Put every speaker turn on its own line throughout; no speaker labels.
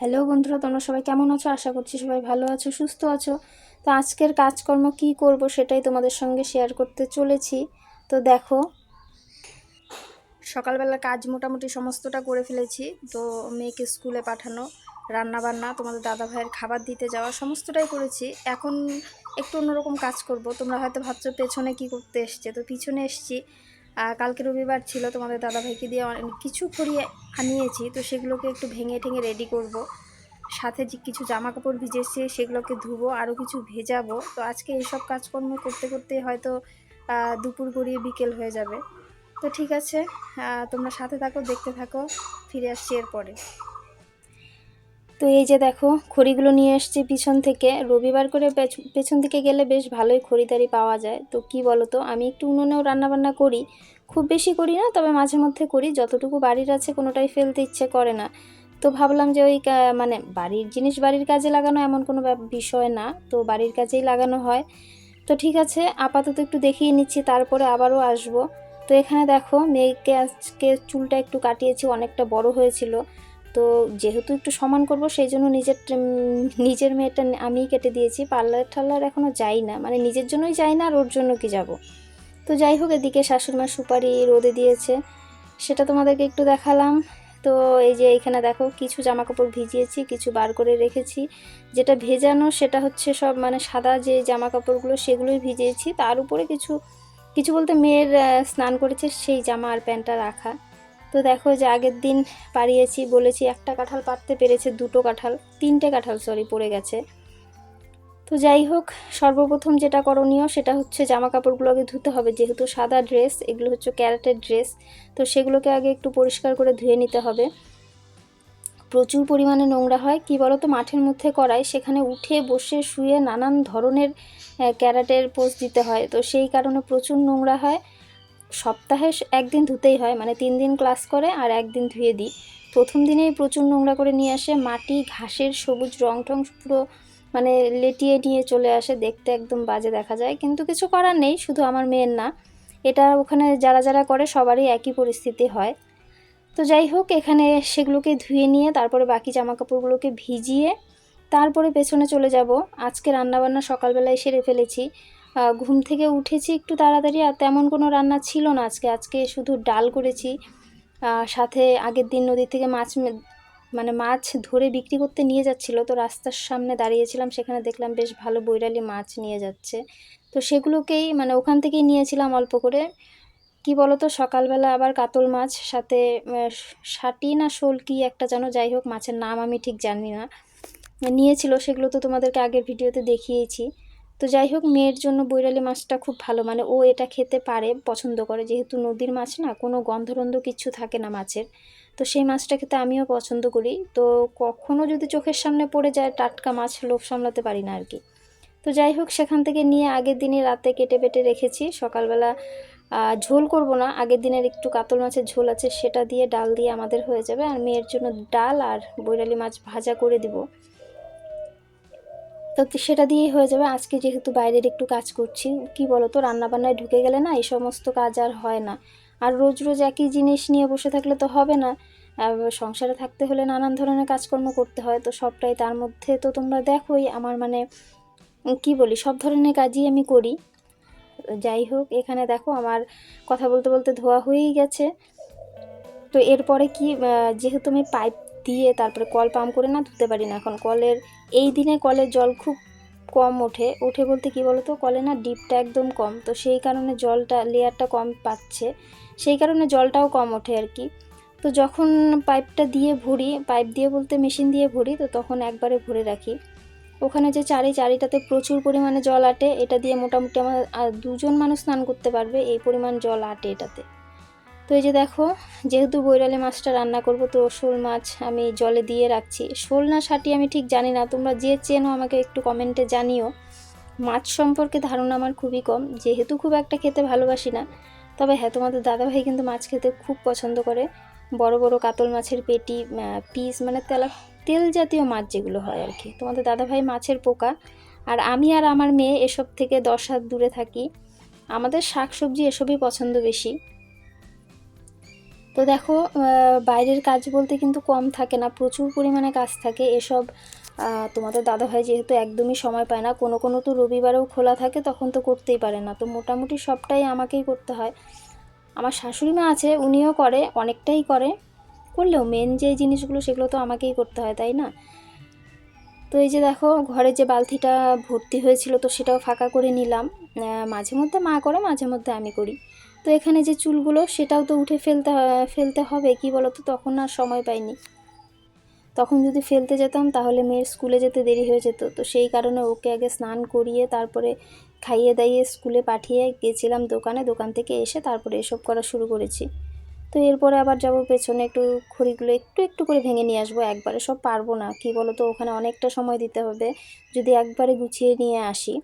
Hello বন্ধুরা, তোমরা সবাই কেমন আছো? আশা করছি সবাই ভালো আছো, সুস্থ আছো। তো আজকের কাজকর্ম কি করব সেটাই তোমাদের সঙ্গে শেয়ার করতে চলেছি। তো দেখো, সকালবেলা কাজ মোটামুটি সমস্তটা করে ফেলেছি। তো মেয়েকে স্কুলে পাঠানো রান্না বান্না তোমাদের দাদা ভাইয়ের খাবার দিতে যাওয়া, সমস্তটাই করেছি। এখন একটু অন্যরকম কাজ করব। তোমরা হয়তো ভাবছ, পেছনে কি করতে এসছে? তো পিছনে এসছি। কালকে রবিবার ছিল তোমাদের দাদা ভাইকে দিয়ে অনেক কিছু করিয়ে আনিয়েছি, তো সেগুলোকে একটু ভেঙে ঠেঙে রেডি করব। সাথে যে কিছু জামা কাপড় ভিজেছে, সেগুলোকে ধুবো আরও কিছু ভেজাবো। তো আজকে এইসব কাজকর্ম করতে করতে হয়তো দুপুর গড়িয়ে বিকেল হয়ে যাবে। তো ঠিক আছে তোমরা সাথে থাকো, দেখতে থাকো, ফিরে আসছি এরপরে। তো এই যে দেখো, খড়িগুলো নিয়ে এসছি পিছন থেকে। রবিবার করে পেছন দিকে গেলে বেশ ভালোই খড়িদারি পাওয়া যায়। তো কি বলো তো আমি একটু উনুনেও রান্নাবান্না করি। খুব বেশি করি না, তবে মাঝে মধ্যে করি। যতটুকু বাড়ির আছে কোনোটাই ফেলতে ইচ্ছে করে না। তো ভাবলাম যে ওই মানে বাড়ির জিনিস বাড়ির কাজে লাগানো এমন কোনো বিষয় না। তো বাড়ির কাজেই লাগানো হয়। তো ঠিক আছে, আপাতত একটু দেখিয়ে নিচ্ছি, তারপরে আবারও আসব। তো এখানে দেখো, মেয়েকে আজকে চুলটা একটু কাটিয়েছি, অনেকটা বড় হয়েছিল। তো যেহেতু একটু সমান করব সেই জন্য নিজের নিজের মেয়েটা আমিই কেটে দিয়েছি। পার্লার টার্লার এখনও যাই না মানে নিজের জন্যই যাই না আর ওর জন্য কি যাব। তো যাই হোক, এদিকে শাশুড়িমা সুপারি রোদে দিয়েছে, সেটা তোমাদেরকে একটু দেখালাম। তো এই যে এখানে দেখো, কিছু জামা কাপড় ভিজিয়েছি, কিছু বার করে রেখেছি। যেটা ভেজানো, সেটা হচ্ছে সব মানে সাদা যে জামা কাপড়গুলো সেগুলোই ভিজিয়েছি। তার উপরে কিছু কিছু বলতে মেয়ের স্নান করেছে, সেই জামা আর প্যান্টটা রাখা। তো দেখো যে আগের দিন পাড়িয়েছি, বলেছি একটা কাঁঠাল পারতে পেরেছে, দুটো কাঁঠাল, তিনটে কাঁঠাল সরি পড়ে গেছে। তো যাই হোক, সর্বপ্রথম যেটা করণীয় সেটা হচ্ছে জামা কাপড়গুলো আগে ধুতে হবে, যেহেতু সাদা ড্রেস এগুলো হচ্ছে ক্যারেটের ড্রেস তো সেগুলোকে আগে একটু পরিষ্কার করে ধুয়ে নিতে হবে। প্রচুর পরিমাণে নোংরা হয়, কি বলো তো মাঠের মধ্যে করায়, সেখানে উঠে বসে শুয়ে নানান ধরনের ক্যারাটের পোজ দিতে হয়, তো সেই কারণে প্রচুর নোংরা হয়। সপ্তাহে একদিন ধুতেই হয় মানে তিন দিন ক্লাস করে আর একদিন ধুয়ে দিই। প্রথম দিনেই প্রচুর নোংরা করে নিয়ে আসে, মাটি, ঘাসের সবুজ রং টং পুরো মানে লেটিয়ে নিয়ে চলে আসে, দেখতে একদম বাজে দেখা যায়। কিন্তু কিছু করার নেই, শুধু আমার মেয়ের না। এটা ওখানে যারা যারা করে সবারই একই পরিস্থিতি হয়। তো যাই হোক, এখানে সেগুলোকে ধুয়ে নিয়ে, তারপরে বাকি জামা কাপড়গুলোকে ভিজিয়ে, তারপরে পেছনে চলে যাব। আজকে রান্নাবান্না সকালবেলায় সেরে ফেলেছি। ঘুম থেকে উঠেছি একটু তাড়াতাড়ি আর তেমন কোনো রান্না ছিল না আজকে। আজকে শুধু ডাল করেছি। সাথে আগের দিন নদী থেকে মাছ মানে মাছ ধরে বিক্রি করতে নিয়ে যাচ্ছিল। তো রাস্তার সামনে দাঁড়িয়েছিলাম, সেখানে দেখলাম বেশ ভালো বৈরালি মাছ নিয়ে যাচ্ছে। তো সেগুলোকেই মানে ওখান থেকেই নিয়েছিলাম অল্প করে। কি বলতো, সকালবেলা আবার কাতল মাছ, সাথে ষাটি না শোল কি একটা যেন, যাই হোক, মাছের নাম আমি ঠিক জানি না। নিয়েছিল, সেগুলো তো তোমাদেরকে আগের ভিডিওতে দেখিয়েছি। তো যাই হোক, মেয়ের জন্য বৈরালি মাছটা খুব ভালো। মানে ও এটা খেতে পারে, পছন্দ করে। যেহেতু নদীর মাছ না, কোনো গন্ধরন্ধ কিছু থাকে না মাছের। তো সেই মাছটা খেতে আমিও পছন্দ করি। তো কখনও যদি চোখের সামনে পড়ে যায়, টাটকা মাছ লোভ সামলাতে পারি না আর কি তো যাই হোক, সেখান থেকে নিয়ে আগের দিনে রাতে কেটে বেটে রেখেছি। সকালবেলা ঝোল করব না। আগের দিনের একটু কাতল মাছের ঝোল আছে, সেটা দিয়ে ডাল দিয়ে আমাদের হয়ে যাবে। আর মেয়ের জন্য ডাল আর বৈরালি মাছ ভাজা করে দিব। তো সেটা দিয়েই হয়ে যাবে। আজকে যেহেতু বাইরের একটু কাজ করছি, কি বলো তো রান্নাবান্নায় ঢুকে গেলে না এই সমস্ত কাজ আর হয় না। আর রোজ রোজ একই জিনিস নিয়ে বসে থাকলে তো হবে না। সংসারে থাকতে হলে নানান ধরনের কাজকর্ম করতে হয়, তো সবটাই তার মধ্যে। তো তোমরা দেখোই আমার মানে কি বলি, সব ধরনের কাজই আমি করি। যাই হোক, এখানে দেখো আমার কথা বলতে বলতে ধোয়া হয়েই গেছে। তো এরপরে কি যেহেতু আমি পাইপ দিয়ে তারপরে কল পাম্প করে না ধুতে পারি না। এখন কলের, এই দিনে কলের জল খুব কম ওঠে। ওঠে বলতে কি বলতো? কলে না ডিপটা একদম কম। তো সেই কারণে জলটা, লেয়ারটা কম পাচ্ছে। সেই কারণে জলটাও কম ওঠে আর কি। তো যখন পাইপটা দিয়ে ভরি, পাইপ দিয়ে বলতে মেশিন দিয়ে ভরি, তো তখন একবারে ভরে রাখি। ওখানে যে চারি, চারিটাতে প্রচুর পরিমাণে জল আটে, এটা দিয়ে মোটামুটি আমার দুজন মানুষ স্নান করতে পারবে, এই পরিমাণ জল আটে এটাতে। তো এই যে দেখো, যেহেতু বৈরালি মাছটা রান্না করব, তো শোল মাছ আমি জলে দিয়ে রাখছি। শোল না শাটি আমি ঠিক জানি না, তোমরা যে চেনো আমাকে একটু কমেন্টে জানিও। মাছ সম্পর্কে ধারণা আমার খুবই কম, যেহেতু খুব একটা খেতে ভালোবাসি না। তবে হ্যাঁ তোমাদের দাদাভাই কিন্তু মাছ খেতে খুব পছন্দ করে। বড় বড় কাতল মাছের পেটি পিস মানে তেলা, তেল জাতীয় মাছ যেগুলো হয় আর কি। তোমাদের দাদাভাই মাছের পোকা। আর আমি আর আমার মেয়ে এসব থেকে দশ হাত দূরে থাকি। আমাদের শাক সবজি এসবই পছন্দ বেশি। তো দেখো বাইরের কাজ বলতে কিন্তু কম থাকে না, প্রচুর পরিমাণে কাজ থাকে। এসব তোমাদের দাদাভাই যেহেতু একদমই সময় পায় না, কোনো কোনো তো রবিবারেও খোলা থাকে, তখন তো করতেই পারে না। তো মোটামুটি সবটাই আমাকেই করতে হয়। আমার শাশুড়ি মা আছে, উনিও করে, অনেকটাই করে। করলেও মেন যে জিনিসগুলো, সেগুলো তো আমাকেই করতে হয়, তাই না? তো এই যে দেখো ঘরে যে বালতিটা ভর্তি হয়েছিল, তো সেটাও ফাঁকা করে নিলাম। মাঝে মধ্যে মা করে মাঝে মধ্যে আমি করি। তো এখানে যে চুলগুলো সেটাও তো উঠে ফেলতে ফেলতে হবে, কি বলো তো তখন আর সময় পাইনি। তখন যদি ফেলতে যেতাম, তাহলে মেয়ের স্কুলে যেতে দেরি হয়ে যেত। তো সেই কারণে ওকে আগে স্নান করিয়ে, তারপরে খাইয়ে দাইয়ে স্কুলে পাঠিয়ে গেছিলাম দোকানে। দোকান থেকে এসে তারপরে এসব করা শুরু করেছি। তো এরপরে আবার যাব পেছনে একটু খড়িগুলো একটু একটু করে ভেঙে নিয়ে আসব একবারে। সব পারব না, কি বলো তো ওখানে অনেকটা সময় দিতে হবে। যদি একবারে গুছিয়ে নিয়ে আসি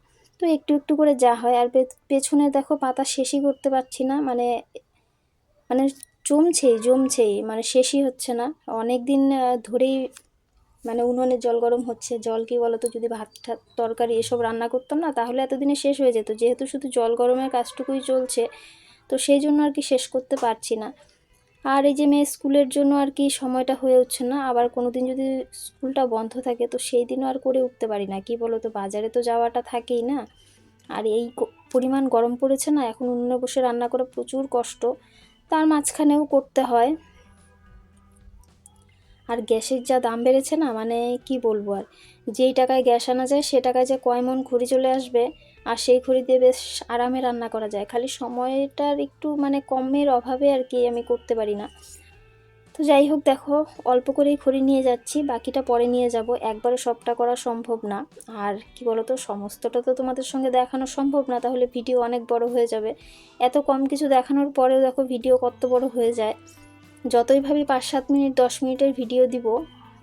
তো একটু একটু করে যা হয়। আর পেছনে দেখো পাতা শেষই করতে পারছি না। মানে মানে জমছেই জমছেই। মানে শেষই হচ্ছে না। অনেক দিন ধরেই মানে উনুনে জল গরম হচ্ছে। জল কি বলতো? যদি ভাত তরকারি এসব রান্না করতাম না, তাহলে এতদিনে শেষ হয়ে যেত। যেহেতু শুধু জল গরমের কাজটুকুই চলছে, তো সেই জন্য আর কি শেষ করতে পারছি না। আর এই যে মেয়ে স্কুলের জন্য আর কি সময়টা হয়ে উঠছে না, আবার কোনো দিন যদি স্কুলটা বন্ধ থাকে তো সেই দিনও আর করে উঠতে পারি না। কি বলো তো বাজারে তো যাওয়াটা থাকেই না। আর এই পরিমাণ গরম পড়েছে না, এখন উনুনে বসে রান্না করা প্রচুর কষ্ট। তার মাঝখানেও করতে হয়। আর গ্যাসের যা দাম বেড়েছে না মানে কি বলব আর, যেই টাকায় গ্যাস আনা যায় সে টাকায় যে কয় মন খড়ি চলে আসবে আর সেই খড়ি দিয়ে বেশ আরামে রান্না করা যায়। খালি সময়টার একটু মানে কমের অভাবে আর কি আমি করতে পারি না। তো যাই হোক দেখো, অল্প করেই খড়ি নিয়ে যাচ্ছি, বাকিটা পরে নিয়ে যাব। একবারে সবটা করা সম্ভব না। আর কি বলতো, সমস্তটা তো তোমাদের সঙ্গে দেখানো সম্ভব না, তাহলে ভিডিও অনেক বড় হয়ে যাবে। এত কম কিছু দেখানোর পরেও দেখো ভিডিও কত বড় হয়ে যায়। যতই ভাবি পাঁচ সাত মিনিট, দশ মিনিটের ভিডিও দিব,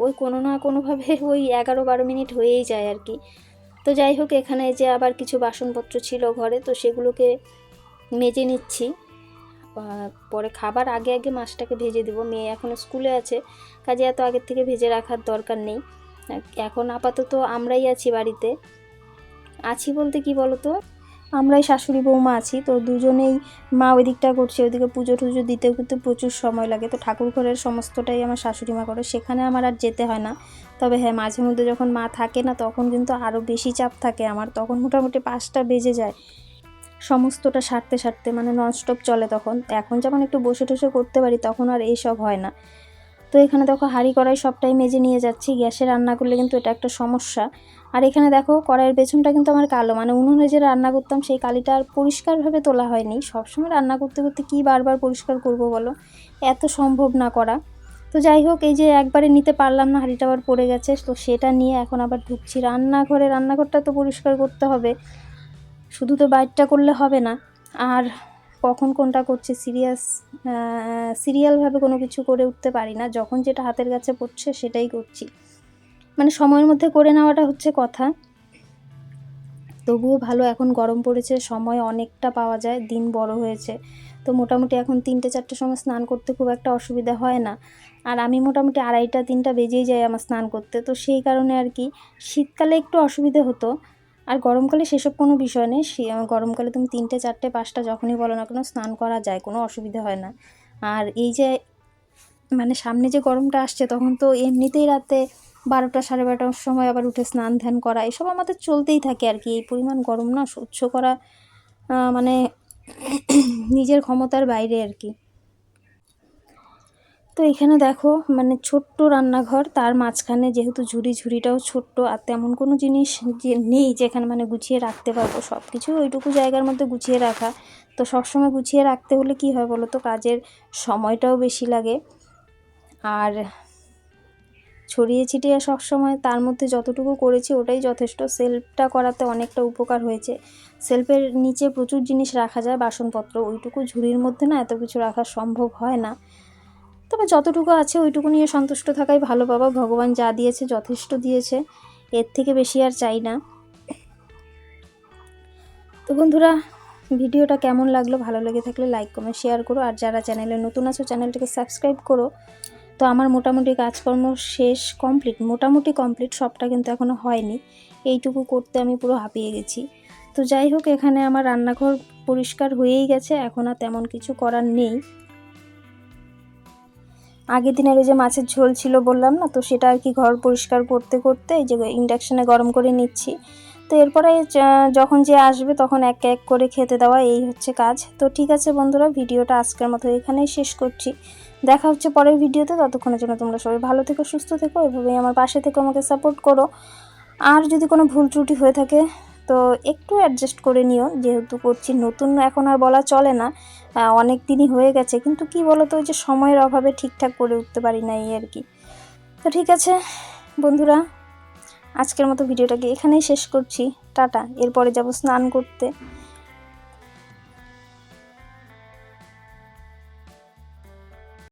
ওই কোনো না কোনোভাবে ওই এগারো বারো মিনিট হয়েই যায় আর কি। তো যাই হোক, এখানে যে আবার কিছু বাসনপত্র ছিল ঘরে, তো সেগুলোকে মেজে নিচ্ছি। পরে খাবার আগে আগে মাছটাকে ভেজে দেব। মেয়ে এখনও স্কুলে আছে, কাজে এত আগের থেকে ভেজে রাখার দরকার নেই। এখন আপাতত আমরাই আছি বাড়িতে। আছি বলতে কি বলতো? আমরাই শাশুড়ি বৌমা আছি, তো দুজনেই মা ওই দিকটা করছে, ওইদিকে পুজো টুজো দিতেও কিন্তু প্রচুর সময় লাগে, তো ঠাকুর ঘরের সমস্তটাই আমার শাশুড়ি মা করে, সেখানে আমার আর যেতে হয় না। তবে হ্যাঁ মাঝে মধ্যে যখন মা থাকে না, তখন কিন্তু আরও বেশি চাপ থাকে আমার, তখন মোটামুটি পাঁচটা বেজে যায়। সমস্তটা সারতে সারতে মানে ননস্টপ চলে তখন, এখন যখন একটু বসে টসে করতে পারি, তখন আর এইসব হয় না। তো এখানে দেখো, হাঁড়ি কড়াই সবটাই মেজে নিয়ে যাচ্ছি, গ্যাসে রান্না করলে কিন্তু এটা একটা সমস্যা। আর এখানে দেখো কড়াইয়ের পেছনটা কিন্তু আমার কালো। মানে উনুনে যে রান্না করতাম, সেই কালিটা আর পরিষ্কারভাবে তোলা হয়নি। সবসময় রান্না করতে করতে কি বারবার পরিষ্কার করব বলো? এত সম্ভব না করা। তো যাই হোক, এই যে একবারে নিতে পারলাম না, হাঁড়িটা আবার পড়ে গেছে। তো সেটা নিয়ে এখন আবার ঢুকছি। রান্নাঘরে, রান্নাঘরটা তো পরিষ্কার করতে হবে। শুধু তো বাইরটা করলে হবে না। আর কখন কোনটা করছে সিরিয়াস সিরিয়ালভাবে কোনো কিছু করে উঠতে পারি না। যখন যেটা হাতের কাছে পড়ছে সেটাই করছি। মানে সময়ের মধ্যে করে নেওয়াটা হচ্ছে কথা। তবুও ভালো, এখন গরম পড়েছে, সময় অনেকটা পাওয়া যায়, দিন বড় হয়েছে। তো মোটামুটি এখন তিনটে চারটের সময় স্নান করতে খুব একটা অসুবিধা হয় না। আর আমি মোটামুটি আড়াইটা, তিনটা বেজেই যাই আমার স্নান করতে। তো সেই কারণে আর কি, শীতকালে একটু অসুবিধে হতো। আর গরমকালে সেসব কোনো বিষয় নেই। গরমকালে তুমি তিনটে, চারটে, পাঁচটা যখনই বলো না কেন, স্নান করা যায়, কোনো অসুবিধা হয় না। আর এই যে মানে সামনে যে গরমটা আসছে, তখন তো এমনিতেই রাতে বারোটা সাড়ে বারোটার সময় আবার উঠে স্নান ধ্যান করা, এসব আমাদের চলতেই থাকে আর কি। এই পরিমাণ গরম না, সহ্য করা মানে নিজের ক্ষমতার বাইরে আর কি। তো এখানে দেখো মানে ছোট্ট রান্নাঘর, তার মাঝখানে যেহেতু ঝুড়ি, ঝুড়িটাও ছোট্ট, আর তেমন কোনো জিনিস যে নেই যেখানে মানে গুছিয়ে রাখতে পারব সব কিছু ওইটুকু জায়গার মধ্যে গুছিয়ে রাখা। তো সবসময় গুছিয়ে রাখতে হলে কি হয় বলো তো, কাজের সময়টাও বেশি লাগে। আর ছড়িয়ে ছিটিয়ে সবসময় তার মধ্যে যতটুকু করেছি ওটাই যথেষ্ট। সেলফটা করাতে অনেকটা উপকার হয়েছে। সেলফের নিচে প্রচুর জিনিস রাখা যায়, বাসনপত্র। ওইটুকু ঝুড়ির মধ্যে না এত কিছু রাখা সম্ভব হয় না। তবে যতটুকু আছে ওইটুকু নিয়ে সন্তুষ্ট থাকাই ভালো। বাবা ভগবান যা দিয়েছে যথেষ্ট দিয়েছে। এর থেকে বেশি আর চাই না। তো বন্ধুরা, ভিডিওটা কেমন লাগল? ভালো লেগে থাকলে লাইক, কমেন্ট, শেয়ার করো। আর যারা চ্যানেলে নতুন আছো, চ্যানেলটাকে সাবস্ক্রাইব করো। তো আমার মোটামুটি কাজকর্ম শেষ কমপ্লিট মোটামুটি কমপ্লিট সবটা কিন্তু এখনও হয়নি। এইটুকু করতে আমি পুরো হাঁপিয়ে গেছি। তো যাই হোক, এখানে আমার রান্নাঘর পরিষ্কার হয়েই গেছে, এখন আর তেমন কিছু করার নেই। আগের দিনের ওই যে মাছের ঝোল ছিল বললাম না, তো সেটা আর কি ঘর পরিষ্কার করতে করতে এই যে ইন্ডাকশানে গরম করে নিচ্ছি। তো এরপরে যখন যে আসবে তখন এক এক করে খেতে দেওয়া, এই হচ্ছে কাজ। তো ঠিক আছে বন্ধুরা, ভিডিওটা আজকের মতো এখানেই শেষ করছি। দেখা হচ্ছে পরের ভিডিওতে। ততক্ষণের জন্য তোমরা সবাই ভালো থেকো, সুস্থ থেকো, এভাবেই আমার পাশে থেকে, আমাকে সাপোর্ট করো। আর যদি কোনো ভুল ত্রুটি হয়ে থাকে, তো একটু অ্যাডজাস্ট করে নিও। যেহেতু করছি নতুন, এখন আর বলা চলে না। অনেক দিনই হয়ে গেছে, কিন্তু কি বলো তো ওই যে সময়ের অভাবে ঠিকঠাক করে উঠতে পারি না এই আর কি। তো ঠিক আছে, বন্ধুরা, আজকের মতো ভিডিওটাকে এখানেই শেষ করছি। টাটা, এরপরে যাব স্নান করতে।